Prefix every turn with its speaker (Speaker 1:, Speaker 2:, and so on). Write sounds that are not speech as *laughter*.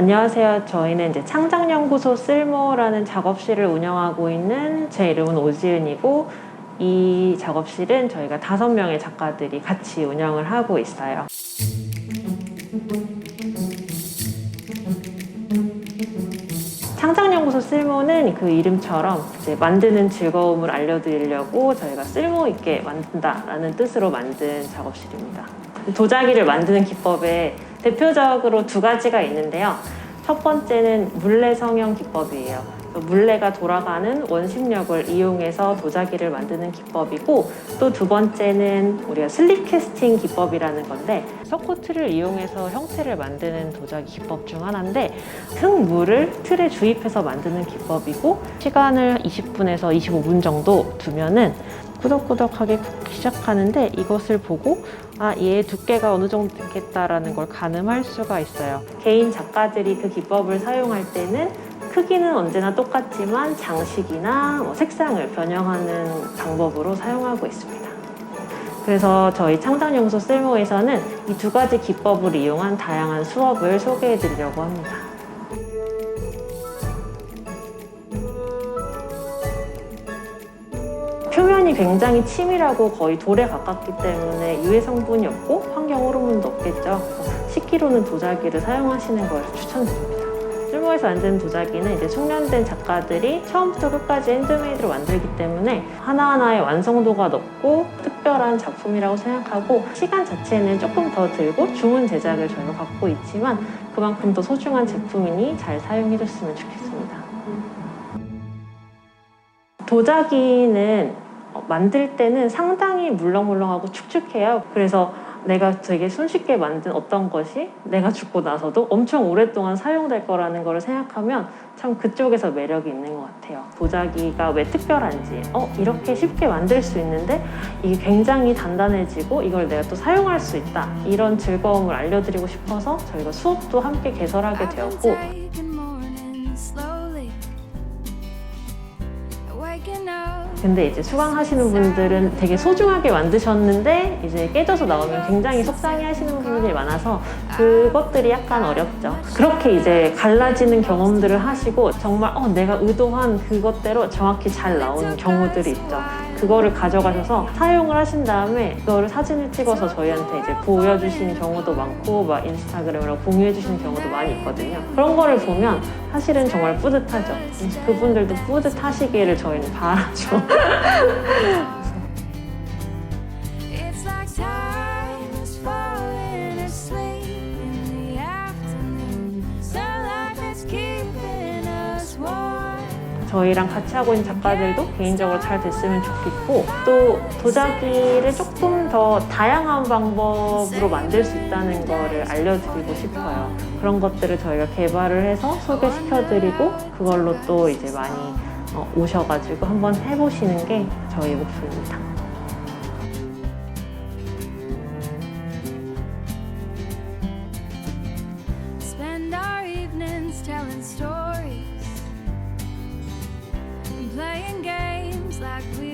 Speaker 1: 안녕하세요. 저희는 이제 창작연구소 쓸모라는 작업실을 운영하고 있는 제 이름은 오지은이고 이 작업실은 저희가 다섯 명의 작가들이 같이 운영을 하고 있어요. 창작연구소 쓸모는 그 이름처럼 이제 만드는 즐거움을 알려드리려고 저희가 쓸모 있게 만든다라는 뜻으로 만든 작업실입니다. 도자기를 만드는 기법에 대표적으로 두 가지가 있는데요. 첫 번째는 물레 성형 기법이에요. 물레가 돌아가는 원심력을 이용해서 도자기를 만드는 기법이고 또 두 번째는 우리가 슬립 캐스팅 기법이라는 건데 서코트를 이용해서 형태를 만드는 도자기 기법 중 하나인데 흙물을 틀에 주입해서 만드는 기법이고 시간을 20분에서 25분 정도 두면은 꾸덕꾸덕하게 굽기 시작하는데 이것을 보고 아, 얘의 두께가 어느 정도 되겠다라는 걸 가늠할 수가 있어요. 개인 작가들이 그 기법을 사용할 때는 크기는 언제나 똑같지만 장식이나 뭐 색상을 변형하는 방법으로 사용하고 있습니다. 그래서 저희 창작연구소 쓸모에서는 이 두 가지 기법을 이용한 다양한 수업을 소개해 드리려고 합니다. 표면이 굉장히 치밀하고 거의 돌에 가깝기 때문에 유해 성분이 없고 환경 호르몬도 없겠죠. 10kg는 도자기를 사용하시는 걸 추천드립니다. 쓸모에서 만든 도자기는 이제 숙련된 작가들이 처음부터 끝까지 핸드메이드로 만들기 때문에 하나하나의 완성도가 높고 특별한 작품이라고 생각하고 시간 자체는 조금 더 들고 주문 제작을 저희가 갖고 있지만 그만큼 더 소중한 제품이니 잘 사용해줬으면 좋겠습니다. 도자기는 어, 만들 때는 상당히 물렁물렁하고 축축해요. 그래서 내가 되게 손쉽게 만든 어떤 것이 내가 죽고 나서도 엄청 오랫동안 사용될 거라는 걸 생각하면 참 그쪽에서 매력이 있는 것 같아요. 도자기가 왜 특별한지, 어, 이렇게 쉽게 만들 수 있는데 이게 굉장히 단단해지고 이걸 내가 또 사용할 수 있다. 이런 즐거움을 알려드리고 싶어서 저희가 수업도 함께 개설하게 되었고 근데 이제 수강하시는 분들은 되게 소중하게 만드셨는데 이제 깨져서 나오면 굉장히 속상해 하시는 분들이 많아서 그것들이 약간 어렵죠. 그렇게 이제 갈라지는 경험들을 하시고 정말 어, 내가 의도한 그것대로 정확히 잘 나오는 경우들이 있죠. 그거를 가져가셔서 사용을 하신 다음에 그거를 사진을 찍어서 저희한테 이제 보여주시는 경우도 많고 막 인스타그램으로 공유해주시는 경우도 많이 있거든요. 그런 거를 보면 사실은 정말 뿌듯하죠. 그분들도 뿌듯하시기를 저희는 바라죠. *laughs* 저희랑 같이 하고 있는 작가들도 개인적으로 잘 됐으면 좋겠고 또 도자기를 조금 더 다양한 방법으로 만들 수 있다는 거를 알려드리고 싶어요. 그런 것들을 저희가 개발을 해서 소개시켜드리고 그걸로 또 이제 많이 어, 오셔가지고 한번 해보시는 게 저희 목표입니다. like we